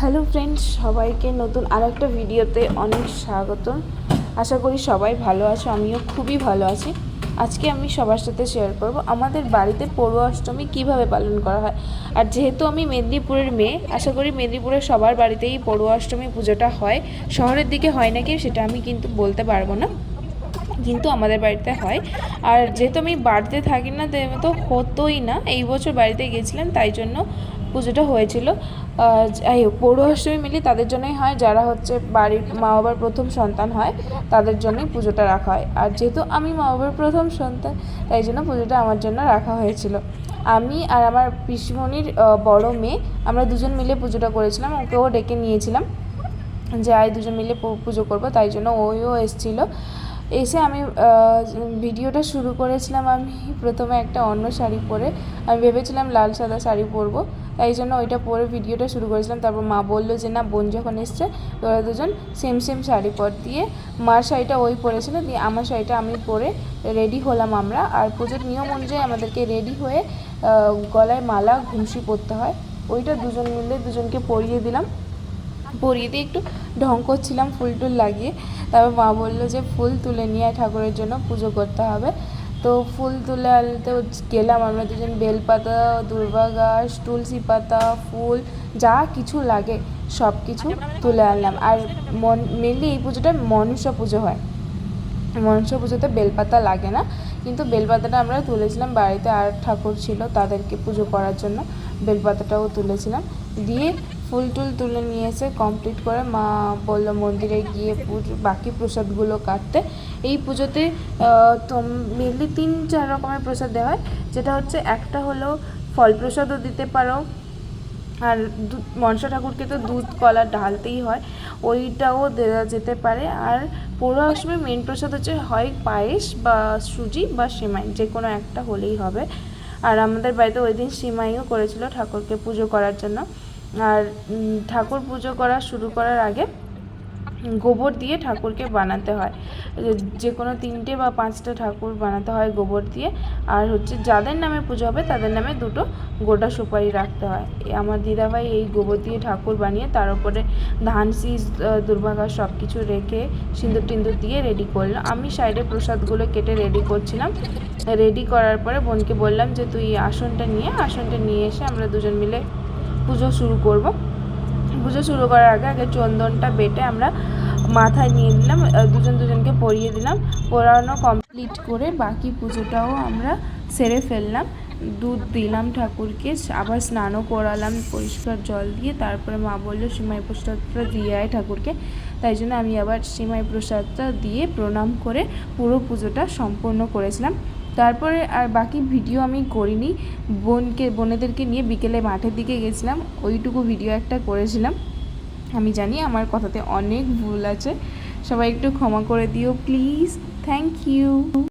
Hello friends, সবাইকে নতুন আর একটা ভিডিওতে অনেক স্বাগত আশা করি সবাই ভালো আছো, আমিও খুবই ভালো আছি। আজকে আমি সবার সাথে শেয়ার করব আমাদের বাড়িতে পড়ুয়া অষ্টমী কীভাবে পালন করা হয়। আর যেহেতু আমি মেদিনীপুরের মেয়ে, আশা করি মেদিনীপুরের সবার বাড়িতেই পড়ুয়া অষ্টমী পুজোটা হয়। শহরের দিকে হয় নাকি সেটা আমি কিন্তু বলতে পারব না। কিন্তু আমাদের বাড়িতে হয়। আর যেহেতু আমি বাড়িতে থাকি না, তো- হতোই না। এই বছর বাড়িতে গেছিলাম তাই জন্য পুজোটা হয়েছিল। যাই হোক পড়ুয়া অষ্টমী মিলি তাদের জন্যই হয়। যারা হচ্ছে বাড়ির মা বাবার প্রথম সন্তান হয়, তাদের জন্যই পুজোটা রাখা হয়। আর যেহেতু আমি মা বাবার প্রথম সন্তান, তাই জন্য পুজোটা আমার জন্য রাখা হয়েছিল। আমি আর আমার পিসিমণির বড় মেয়ে, আমরা দুজন মিলে পুজোটা করেছিলাম। ওকেও ডেকে নিয়েছিলাম। যে আয় দুজন মিলে পুজো করব, তাই জন্য ওইও এসেছিল। এসে আমি ভিডিওটা শুরু করেছিলাম আমি প্রথমে একটা অন্য শাড়ি পরে। আমি ভেবেছিলাম লাল সাদা শাড়ি পরবো, তাই জন্য ওইটা পরে ভিডিওটা শুরু করেছিলাম। তারপর মা বলল যে, না, বোন যখন এসছে, তোরা দুজন সেম সেম শাড়ি পর। দিয়ে মার শাড়িটা ওই পরেছিল, দিয়ে আমার শাড়িটা আমি পরে রেডি হলাম আমরা। আর পুজোর নিয়ম অনুযায়ী আমাদেরকে রেডি হয়ে গলায় মালা, ঘুমসি পরতে হয়। ওইটা দুজন মিলে দুজনকে পরিয়ে দিলাম। পরিয়ে দিয়ে একটু ঢং করছিলাম, ফুল টুল লাগিয়ে। তারপর মা বলল যে, ফুল তুলে নিয়ে ঠাকুরের জন্য, পুজো করতে হবে। তো ফুল তুলে আনতে গেলাম আমরা দুজন, বেলপাতা, দুর্বা গাছ, তুলসী পাতা, ফুল, যা কিছু লাগে সব কিছু তুলে আনলাম। আর মন মেনলি এই পুজোটা মনসা পুজো হয়। মনসা পুজোতে বেলপাতা লাগে না, কিন্তু বেলপাতাটা আমরা তুলেছিলাম, বাড়িতে আর ঠাকুর ছিল তাদেরকে পুজো করার জন্য, বেলপাতাটাও তুলেছিলাম। দিয়ে ফুল টুল তুলে নিয়ে এসে কমপ্লিট করে মা বলল মন্দিরে গিয়ে বাকি প্রসাদগুলো কাটতে। এই পুজোতে মেনলি তিন, চার রকমের প্রসাদ দেওয়া হয়। যেটা হচ্ছে একটা হলো ফল প্রসাদও দিতে পারো, আর মনসা ঠাকুরকে তো দুধ, কলা ঢালতেই হয়। ওইটাও দেওয়া যেতে পারে। আর পৌরা অষ্টমীর মেন প্রসাদ হচ্ছে হয় পায়েস বা সুজি বা সেমাই, যে কোনো একটা হলেই হবে। আর আমাদের বাড়িতে ওই দিন সিমাইও করেছিল ঠাকুরকে পুজো করার জন্য। আর ঠাকুর পুজো করা শুরু করার আগে গোবর দিয়ে ঠাকুরকে বানাতে হয়। যে- কোনো তিনটে বা পাঁচটা ঠাকুর বানাতে হয় গোবর দিয়ে। আর হচ্ছে যাদের নামে পুজো হবে, তাদের নামে দুটো গোটা সুপারি রাখতে হয়। আমার দিদাভাই এই গোবর দিয়ে ঠাকুর বানিয়ে, তার উপরে ধান শীষ দুর্ভাগা সব কিছু রেখে সিঁদুর টিন্দুর দিয়ে রেডি করল। আমি সাইডে প্রসাদগুলো কেটে রেডি করছিলাম। রেডি করার পরে বোনকে বললাম যে, তুই আসনটা নিয়ে আসনটা নিয়ে এসে আমরা দুজন মিলে পুজো শুরু করব। পুজো শুরু করার আগে আগে চন্দনটা বেটে আমরা মাথায় নিয়ে নিলাম দুজন দুজনকে পরিয়ে দিলাম। পরানো কমপ্লিট করে বাকি পুজোটাও আমরা সেরে ফেললাম। দুধ দিলাম ঠাকুরকে, আবার স্নানও করালাম পরিষ্কার জল দিয়ে। তারপরে মা বলল, সিমাই প্রসাদটা দিয়ে আয় ঠাকুরকে। তাই জন্য আমি আবার সিমাই প্রসাদটা দিয়ে প্রণাম করে পুরো পুজোটা সম্পূর্ণ করেছিলাম। তারপরে আর বাকি ভিডিও আমি করিনি। বোনকে, বোনেদেরকে নিয়ে বিকেলে মাঠের দিকে গেছিলাম। ওইটুকু ভিডিও একটা করেছিলাম। আমি জানি আমার কথাতে অনেক ভুল আছে। সবাই একটু ক্ষমা করে দিও, প্লিজ। Thank you.